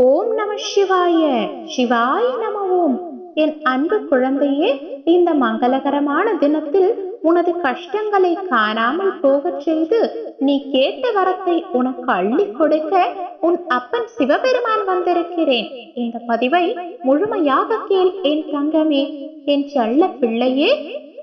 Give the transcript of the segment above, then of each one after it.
ஓம் நம சிவாய. சிவாய நம ஓம் என் அன்பு குழந்தையே இந்த மங்களகரமான தினத்தில் உனது கஷ்டங்களை காணாமல் போகச் செய்து நீ கேட்ட வரத்தை உனக்கு அள்ளி கொடுக்க உன் அப்பன் சிவபெருமான் வந்திருக்கிறேன். இந்த பதிவை முழுமையாக கேள் என் தங்கமே. என் செல்ல பிள்ளையே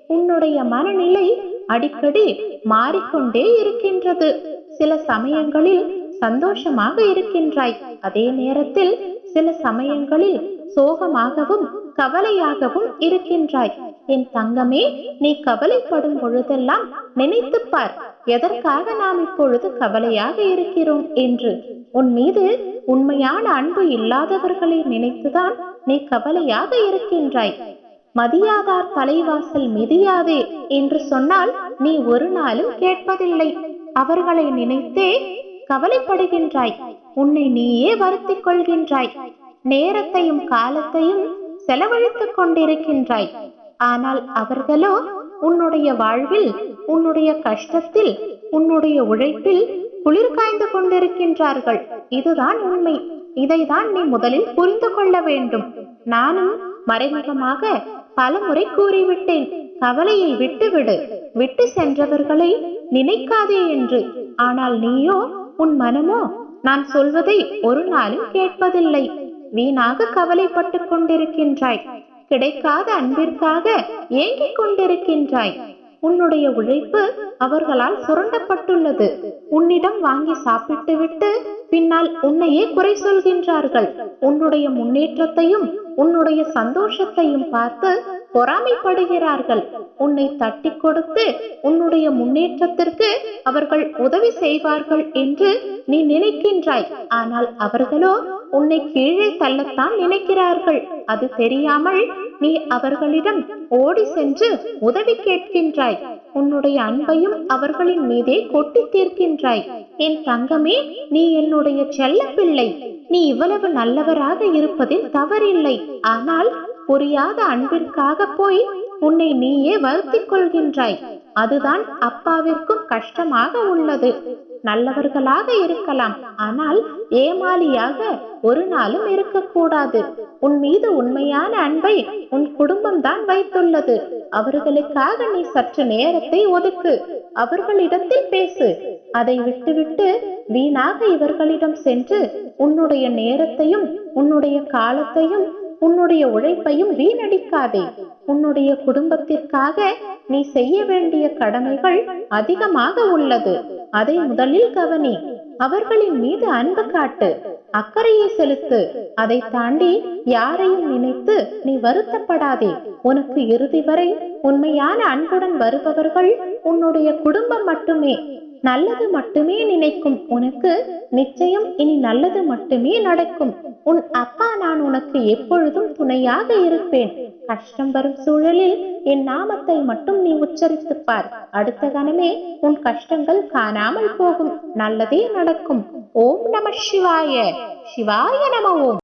உன்னுடைய மனநிலை அடிக்கடி மாறிக்கொண்டே இருக்கின்றது. சில சமயங்களில் சந்தோஷமாக இருக்கின்றாய். அதே நேரத்தில் சில சமயங்களில் சோகமாகவும் கவலையாகவும் இருக்கின்றாய். என் தங்கமே நீ கவலைப்படும் பொழுதெல்லாம் நினைத்துப் பார். எதற்காக நாம் இப்பொழுது கவலையாக இருக்கிறோம் என்று. உன் மீது உண்மையான அன்பு இல்லாதவர்களை நினைத்துதான் நீ கவலையாக இருக்கின்றாய். மதியாதார் தலைவாசல் மிதியாதே என்று சொன்னால் நீ ஒரு நாளும் கேட்பதில்லை. அவர்களை நினைத்தே கவலைப்படுகின்றாய். உன்னை நீயே வருத்திக் கொள்கின்றாய் நேரத்தையும் காலத்தையும் செலவழித்துக் கொண்டிருக்கின்றாய். ஆனால் அவர்களோ உன்னுடைய வாழ்வில் உன்னுடைய கஷ்டத்தில் உன்னுடைய உழைப்பில் குளிர் காய்ந்து கொண்டிருக்கின்றார்கள். இதுதான் உண்மை. இதைதான் நீ முதலில் புரிந்து கொள்ள வேண்டும். நானும் மறைமுகமாக பலமுறை கூறிவிட்டேன். கவலையை விட்டுவிடு. விட்டு சென்றவர்களை நினைக்காதே என்று. ஆனால் நீயோ உன் மனமோ? நான் சொல்வதை ஒரு நாளும் கேட்பதில்லை. வீணாக கவலைப்பட்டு கொண்டிருக்கின்றாய். கிடைக்காத அன்பிற்காக ஏங்கிக் கொண்டிருக்கின்றாய். உன்னுடைய உழைப்பு அவர்களால் சுரண்டப்பட்டுள்ளது. உன்னிடம் வாங்கி சாப்பிட்டுவிட்டு பின்னால் உன்னையே குறை சொல்கின்றார்கள். உன்னுடைய முன்னேற்றத்தையும் உன்னுடைய சந்தோஷத்தையும் பார்த்து பொறாமைப்படுகிறார்கள். உன்னை தட்டி கொடுத்து உன்னுடைய முன்னேற்றத்திற்கு அவர்கள் உதவி செய்வார்கள் என்று நீ நினைக்கின்றாய். ஆனால் அவர்களோ உன்னை கீழே தள்ளத்தான் நினைக்கிறார்கள். அது தெரியாமல் நீ அவர்களிடம் ஓடி சென்று உதவி கேட்கின்றாய். உன்னுடைய அன்பையும் அவர்களின் மீதே கொட்டி தீர்க்கின்றாய். என் தங்கமே நீ என்னுடைய செல்ல பிள்ளை நீ இவ்வளவு நல்லவராக இருப்பதில் தவறில்லை. ஆனால் புரியாத அன்பிற்காக போய் உன்னை நீயே வருத்திக் கொள்கின்றாய். அதுதான் அப்பாவிற்கும் கஷ்டமாக உள்ளது. நல்லவர்களாக இருக்கலாம். ஆனால் ஏமாலியாக ஒரு நாளும் இருக்கக்கூடாது. உன் மீது உண்மையான அன்பை உன் குடும்பம் தான் வைத்துள்ளது. அவர்களுக்காக நீ சற்று நேரத்தை ஒதுக்கு. அவர்களிடத்தில் பேசு. அதை விட்டுவிட்டு வீணாக இவர்களிடம் சென்று உன்னுடைய நேரத்தையும் உன்னுடைய காலத்தையும் உன்னுடைய உழைப்பையும் வீணடிக்காதே. உன்னுடைய குடும்பத்திற்காக நீ செய்ய வேண்டிய கடமைகள் அதிகமாக உள்ளது. அதை முதலில் கவனி. அவர்களின் மீது அன்பு காட்டு. அக்கறையை செலுத்து. அதை தாண்டி யாரையும் நினைத்து நீ வருத்தப்படாதே. உனக்கு இறுதி வரை உண்மையான அன்புடன் வருபவர்கள் உன்னுடைய குடும்பம் மட்டுமே. நல்லது மட்டுமே நினைக்கும் உனக்கு நிச்சயம் இனி நல்லது மட்டுமே நடக்கும். உன் அப்பா நான் உனக்கு எப்பொழுதும் துணையாக இருப்பேன். கஷ்டம் வரும் சூழலில் என் நாமத்தை மட்டும் நீ உச்சரித்து பார். அடுத்த கணமே உன் கஷ்டங்கள் காணாமல் போகும். நல்லதே நடக்கும். ஓம் நம சிவாய. சிவாய நம ஓம்.